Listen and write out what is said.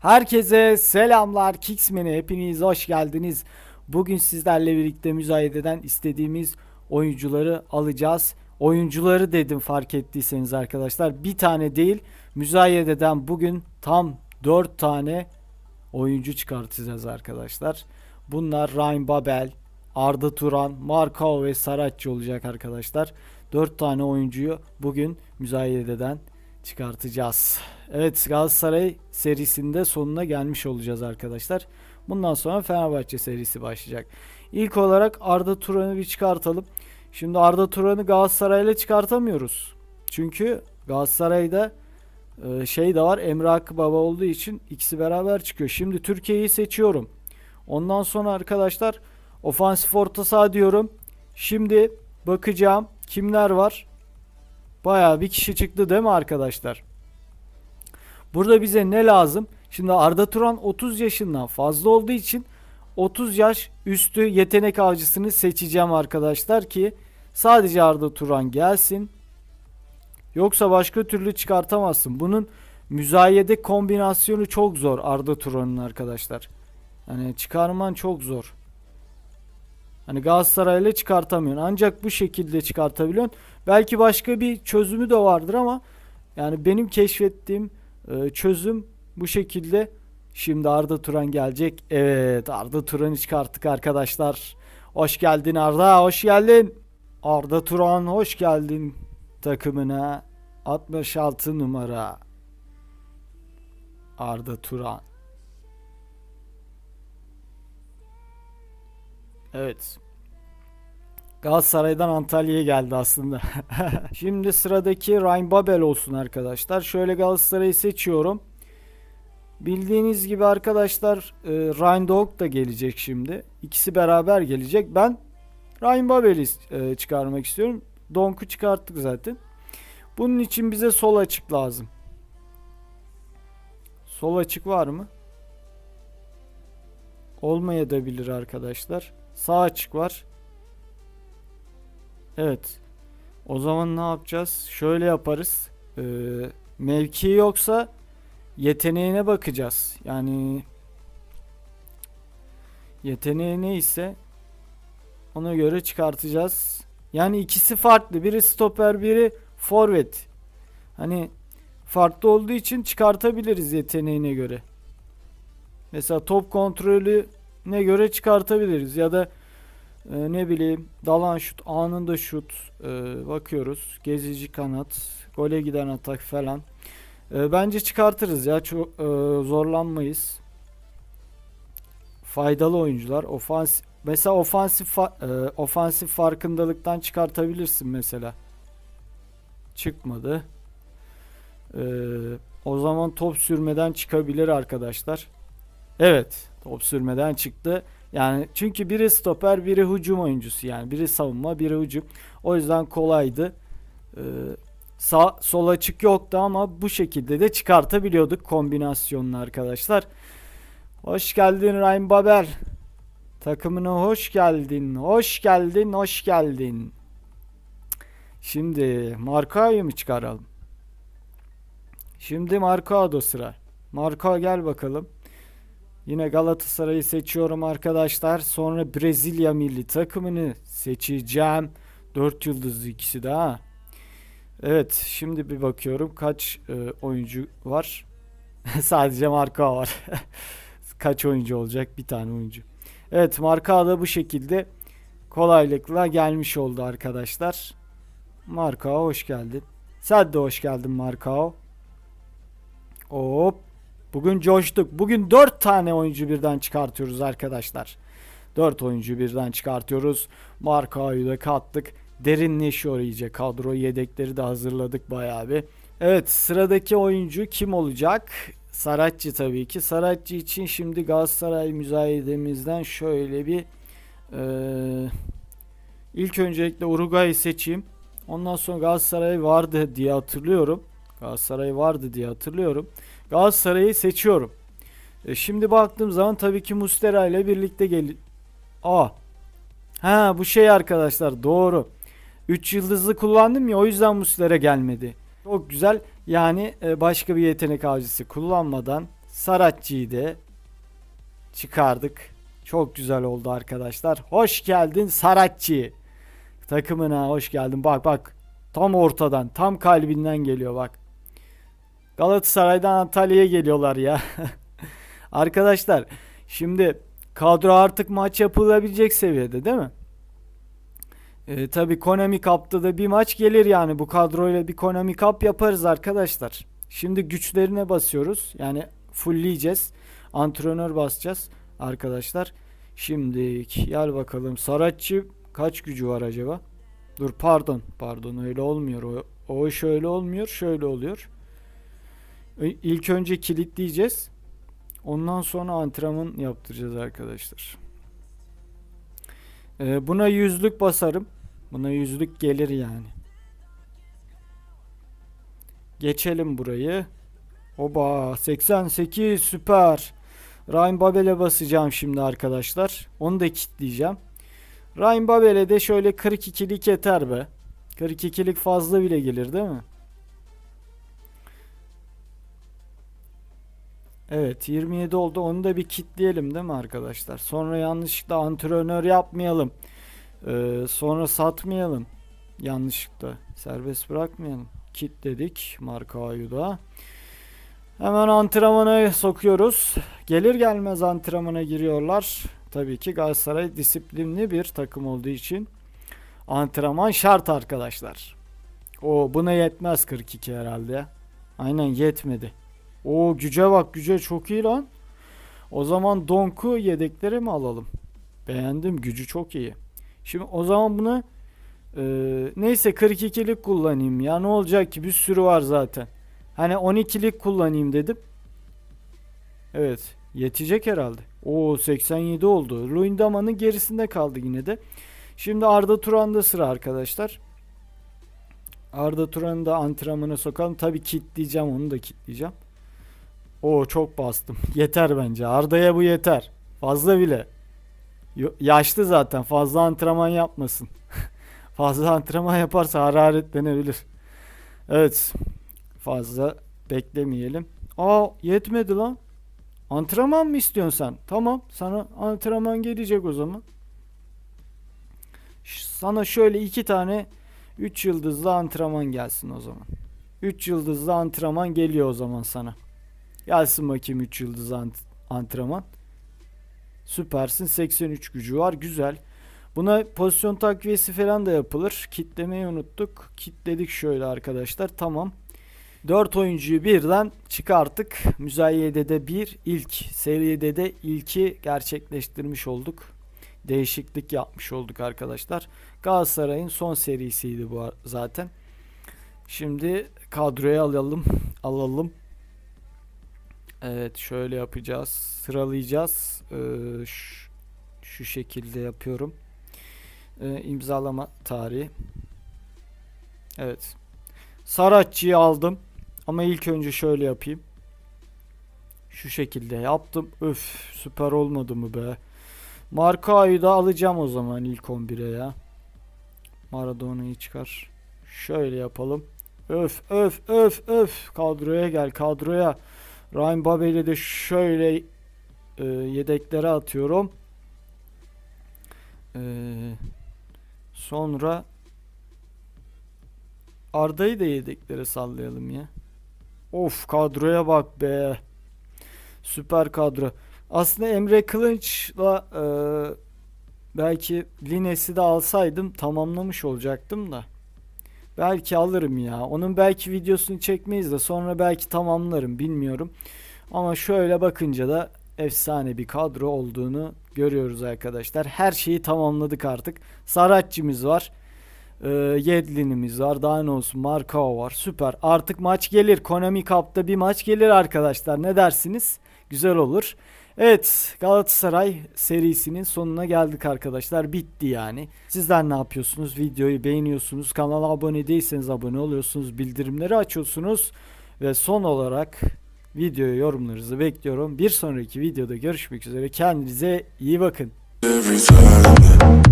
Herkese selamlar. Kicksman'e hepiniz hoş geldiniz. Bugün sizlerle birlikte müzayededen istediğimiz oyuncuları alacağız. Oyuncuları dedim fark ettiyseniz arkadaşlar. Bir tane değil. Müzayededen bugün tam 4 tane oyuncu çıkartacağız arkadaşlar. Bunlar Ryan Babel, Arda Turan, Markao ve Saratçı olacak arkadaşlar. 4 tane oyuncuyu bugün müzayededen çıkartacağız. Evet Galatasaray serisinde sonuna gelmiş olacağız arkadaşlar. Bundan sonra Fenerbahçe serisi başlayacak. İlk olarak Arda Turan'ı bir çıkartalım. Şimdi Arda Turan'ı Galatasaray'la çıkartamıyoruz. Çünkü Galatasaray'da e, şey de var Emre Akbaba olduğu için ikisi beraber çıkıyor. Şimdi Türkiye'yi seçiyorum. Ondan sonra arkadaşlar ofansif orta saha diyorum. Şimdi bakacağım kimler var. Bayağı bir kişi çıktı değil mi arkadaşlar? Burada bize ne lazım? Şimdi Arda Turan 30 yaşından fazla olduğu için 30 yaş üstü yetenek avcısını seçeceğim arkadaşlar ki sadece Arda Turan gelsin. Yoksa başka türlü çıkartamazsın. Bunun müzayede kombinasyonu çok zor Arda Turan'ın arkadaşlar. Yani çıkarman çok zor. Hani Galatasaray'la çıkartamıyorsun. Ancak bu şekilde çıkartabiliyorsun. Belki başka bir çözümü de vardır ama yani benim keşfettiğim e, çözüm bu şekilde. Şimdi Arda Turan gelecek. Evet Arda Turan'ı çıkarttık arkadaşlar. Hoş geldin Arda hoş geldin. Arda Turan hoş geldin takımına. 66 numara. Arda Turan. Evet. Galatasaray'dan Antalya'ya geldi aslında. Şimdi sıradaki Ryan Babel olsun arkadaşlar. Şöyle Galatasaray'ı seçiyorum. Bildiğiniz gibi arkadaşlar e, Ryan Dog da gelecek şimdi. İkisi beraber gelecek. Ben Ryan Babel'i e, çıkarmak istiyorum. Donk'u çıkarttık zaten. Bunun için bize sol açık lazım. Sol açık var mı? Olmayabilir arkadaşlar. Sağ açık var. Evet. O zaman ne yapacağız? Şöyle yaparız. Ee, mevki yoksa yeteneğine bakacağız. Yani yeteneği neyse ona göre çıkartacağız. Yani ikisi farklı. Biri stoper, biri forvet. Hani farklı olduğu için çıkartabiliriz yeteneğine göre. Mesela top kontrolü ne göre çıkartabiliriz ya da e, ne bileyim dalan şut anında şut e, bakıyoruz. Gezici kanat gole giden atak falan. E, bence çıkartırız ya. Çok e, zorlanmayız. Faydalı oyuncular. Ofans mesela ofansif fa- e, ofansif farkındalıktan çıkartabilirsin mesela. Çıkmadı. E, o zaman top sürmeden çıkabilir arkadaşlar evet top sürmeden çıktı yani çünkü biri stoper, biri hücum oyuncusu yani biri savunma, biri hücum. O yüzden kolaydı. Ee, sağ sol açık yoktu ama bu şekilde de çıkartabiliyorduk kombinasyonla arkadaşlar. Hoş geldin Ryan Babel. Takımına hoş geldin. Hoş geldin, hoş geldin. Şimdi Markao'yu mu çıkaralım? Şimdi Markao'da sıra. Markao gel bakalım. Yine Galatasaray'ı seçiyorum arkadaşlar. Sonra Brezilya milli takımını seçeceğim. 4 yıldızlı ikisi de ha. Evet şimdi bir bakıyorum kaç e, oyuncu var. Sadece marka var. kaç oyuncu olacak? Bir tane oyuncu. Evet marka da bu şekilde kolaylıkla gelmiş oldu arkadaşlar. Marka hoş geldin. Sen de hoş geldin Markao. Hop Bugün coştuk. Bugün 4 tane oyuncu birden çıkartıyoruz arkadaşlar. 4 oyuncu birden çıkartıyoruz. Markayı da kattık. Derinleşiyor iyice kadro. Yedekleri de hazırladık bayağı bir. Evet sıradaki oyuncu kim olacak? Saratçı tabii ki. Saratçı için şimdi Galatasaray müzayedemizden şöyle bir ee, ilk öncelikle Uruguay'ı seçeyim. Ondan sonra Galatasaray vardı diye hatırlıyorum. Galatasaray vardı diye hatırlıyorum. Galatasaray'ı seçiyorum. E şimdi baktığım zaman tabii ki Mustera ile birlikte gel. Aa. Ha bu şey arkadaşlar doğru. 3 yıldızlı kullandım ya o yüzden Mustera gelmedi. Çok güzel. Yani e, başka bir yetenek avcısı kullanmadan Saratçı'yı da çıkardık. Çok güzel oldu arkadaşlar. Hoş geldin Saratçı. Takımına hoş geldin. Bak bak. Tam ortadan, tam kalbinden geliyor bak. Galatasaray'dan Antalya'ya geliyorlar ya. Arkadaşlar şimdi kadro artık maç yapılabilecek seviyede değil mi? Ee, tabii Konami Cup'ta da bir maç gelir yani bu kadroyla bir Konami Cup yaparız arkadaşlar. Şimdi güçlerine basıyoruz. Yani fullleyeceğiz. Antrenör basacağız arkadaşlar. Şimdi gel bakalım. Saratçı kaç gücü var acaba? Dur pardon. Pardon öyle olmuyor. O, o şöyle olmuyor. Şöyle oluyor. İlk önce kilitleyeceğiz. Ondan sonra antrenman yaptıracağız arkadaşlar. Ee, buna yüzlük basarım. Buna yüzlük gelir yani. Geçelim burayı. Oba 88 süper. Ryan Babel'e basacağım şimdi arkadaşlar. Onu da kilitleyeceğim. Ryan Babel'e de şöyle 42'lik yeter be. 42'lik fazla bile gelir değil mi? Evet 27 oldu. Onu da bir kitleyelim değil mi arkadaşlar? Sonra yanlışlıkla antrenör yapmayalım. Ee, sonra satmayalım. Yanlışlıkla. Serbest bırakmayalım. Kitledik marka Ayu'da. Hemen antrenmana sokuyoruz. Gelir gelmez antrenmana giriyorlar. Tabii ki Galatasaray disiplinli bir takım olduğu için antrenman şart arkadaşlar. O buna yetmez 42 herhalde. Aynen yetmedi. O güce bak güce çok iyi lan. O zaman Donk'u yedeklere mi alalım? Beğendim gücü çok iyi. Şimdi o zaman bunu e, neyse 42'lik kullanayım ya ne olacak ki bir sürü var zaten. Hani 12'lik kullanayım dedim. Evet yetecek herhalde. O 87 oldu. Luyendama'nın gerisinde kaldı yine de. Şimdi Arda Turan'da sıra arkadaşlar. Arda Turan'ı da antrenmana sokalım. Tabii kitleyeceğim onu da kitleyeceğim. O çok bastım. Yeter bence. Arda'ya bu yeter. Fazla bile. Yaşlı zaten. Fazla antrenman yapmasın. Fazla antrenman yaparsa hararetlenebilir. Evet. Fazla beklemeyelim. Aa yetmedi lan. Antrenman mı istiyorsun sen? Tamam. Sana antrenman gelecek o zaman. Sana şöyle iki tane 3 yıldızlı antrenman gelsin o zaman. 3 yıldızlı antrenman geliyor o zaman sana. Gelsin bakayım 3 yıldız ant- antrenman. Süpersin. 83 gücü var. Güzel. Buna pozisyon takviyesi falan da yapılır. Kitlemeyi unuttuk. Kitledik şöyle arkadaşlar. Tamam. 4 oyuncuyu birden çıkarttık. Müzayedede bir ilk. Seride de ilki gerçekleştirmiş olduk. Değişiklik yapmış olduk arkadaşlar. Galatasaray'ın son serisiydi bu zaten. Şimdi kadroya alalım. Alalım. Evet şöyle yapacağız. Sıralayacağız. Ee, şu, şu şekilde yapıyorum. Ee, imzalama tarihi. Evet. Saratçı'yı aldım. Ama ilk önce şöyle yapayım. Şu şekilde yaptım. Öf süper olmadı mı be. Marka'yı da alacağım o zaman ilk 11'e ya. Maradona'yı çıkar. Şöyle yapalım. Öf öf öf öf. Kadroya gel kadroya. Ryan Babel'i de şöyle e, yedeklere atıyorum. E, sonra Arda'yı da yedeklere sallayalım ya. Of kadroya bak be. Süper kadro. Aslında Emre Kılınç'la e, belki Lines'i de alsaydım tamamlamış olacaktım da. Belki alırım ya. Onun belki videosunu çekmeyiz de sonra belki tamamlarım bilmiyorum. Ama şöyle bakınca da efsane bir kadro olduğunu görüyoruz arkadaşlar. Her şeyi tamamladık artık. Saratçımız var. Ee, Yedlin'imiz var. Daha ne olsun? Markao var. Süper. Artık maç gelir. Konami Cup'ta bir maç gelir arkadaşlar. Ne dersiniz? Güzel olur. Evet Galatasaray serisinin sonuna geldik arkadaşlar. Bitti yani. Sizler ne yapıyorsunuz? Videoyu beğeniyorsunuz. Kanala abone değilseniz abone oluyorsunuz. Bildirimleri açıyorsunuz. Ve son olarak videoya yorumlarınızı bekliyorum. Bir sonraki videoda görüşmek üzere. Kendinize iyi bakın. Every time